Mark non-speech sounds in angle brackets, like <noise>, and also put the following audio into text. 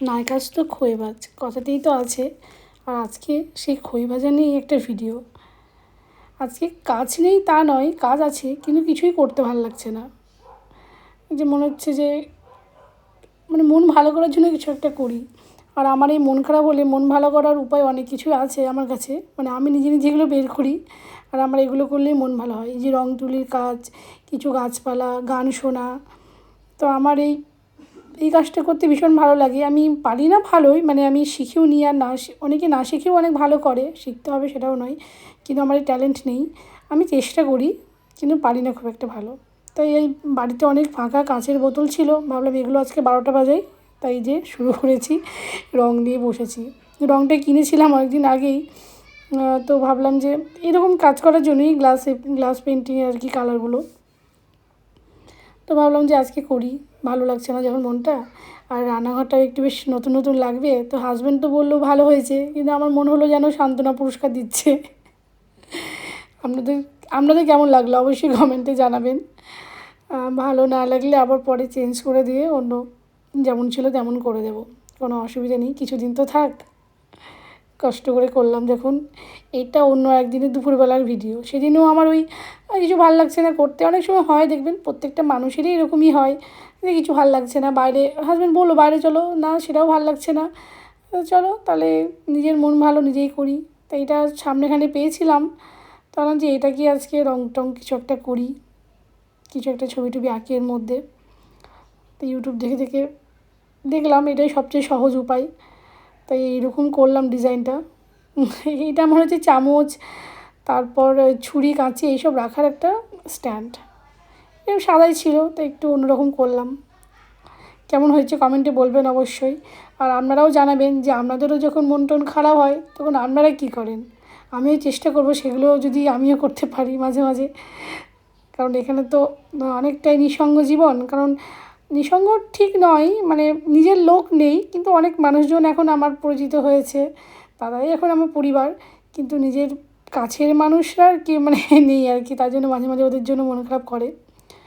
নায়কাজ তো খইবাজ কথাতেই তো আছে। আর আজকে সেই খই ভাজা নিয়েই একটা ভিডিও আজকে কাজ নেই তা নয়, কাজ আছে, কিন্তু কিছুই করতে ভালো লাগছে না। যে মনে হচ্ছে যে মানে মন ভালো করার জন্য কিছু একটা করি। আর আমার এই মন খারাপ হলে মন ভালো করার উপায় অনেক কিছুই আছে আমার কাছে। মানে আমি নিজে নিজে এগুলো বের করি, আর আমার এগুলো করলেই মন ভালো হয়। এই যে রং তুলির কাজ, কিছু গাছপালা, গান শোনা। তো আমার এই এই কাজটা করতে ভীষণ ভালো লাগে। আমি পারি না ভালোই মানে আমি শিখেও নিই আর না অনেকে না শিখেও অনেক ভালো করে, শিখতে হবে সেটাও নয়, কিন্তু আমার এই ট্যালেন্ট নেই। আমি চেষ্টা করি, কিন্তু পারি না খুব একটা ভালো। তাই এই বাড়িতে অনেক ফাঁকা কাঁচের বোতল ছিল, ভাবলাম এগুলো আজকে বারোটা বাজাই, তাই যে শুরু করেছি, রং দিয়ে বসেছি। রংটা কিনেছিলাম অনেকদিন আগেই তো ভাবলাম যে এরকম কাজ করার জন্যই গ্লাস গ্লাস পেন্টিং আর কি কালারগুলো তো ভাবলাম যে আজকে করি। ভালো লাগছে না যখন মনটা। আর রান্নাঘরটাও একটু বেশ নতুন নতুন লাগবে। তো হাজব্যান্ড তো বলল ভালো হয়েছে। কিন্তু আমার মনে হলো যেন সান্ত্বনা পুরস্কার দিচ্ছে। আপনাদের আপনাদের কেমন লাগল? অবশ্যই কমেন্টে জানাবেন। ভালো না লাগলে আবার পরে চেঞ্জ করে দিয়ে অন্য যেমন ছিল তেমন করে দেব। কোনো অসুবিধা নেই। কিছুদিন তো থাক। কষ্ট করে করলাম যখন এটা অন্য একদিনের দুপুরবেলার ভিডিও সেদিনও আমার ওই কিছু ভালো লাগছে না করতে। অনেক সময় হয়, দেখবেন, প্রত্যেকটা মানুষেরই এরকমই হয় যে কিছু ভালো লাগছে না। বাইরে হাজব্যান্ড বলল, বাইরে চলো। না, সেটাও ভালো লাগছে না। চলো, তাহলে নিজের মন ভালো, নিজেই করি। তো এটা সামনেখানে পেয়েছিলাম। তখন যে এটা কি আজকে রং টং কিছু একটা করি, কিছু একটা ছবি টবি আঁকি এর মধ্যে। তো ইউটিউব দেখে দেখে দেখলাম এটাই সবচেয়ে সহজ উপায়। তাই এইরকম করলাম ডিজাইনটা। এটা আমার হচ্ছে চামচ, তারপর ছুরি, কাঁচি, এইসব রাখার একটা স্ট্যান্ড। এরকম সাদাই ছিল তো একটু অন্যরকম করলাম। কেমন হয়েছে কমেন্টে বলবেন অবশ্যই। আর আপনারাও জানাবেন যে আপনাদেরও যখন মন টন খারাপ হয়, তখন আপনারা কী করেন? আমিও চেষ্টা করব সেগুলো যদি আমিও করতে পারি মাঝে মাঝে। কারণ এখানে তো অনেকটাই নিঃসঙ্গ জীবন। কারণ নিঃসঙ্গ ঠিক নয় মানে নিজের লোক নেই, কিন্তু অনেক মানুষজন এখন আমার পরিচিত হয়েছে, তারাই এখন আমার পরিবার, কিন্তু নিজের কাছের মানুষরা আর কি মানে <laughs> নেই আর কি, তার জন্য মাঝে মাঝে ওদের জন্য মন খারাপ করে।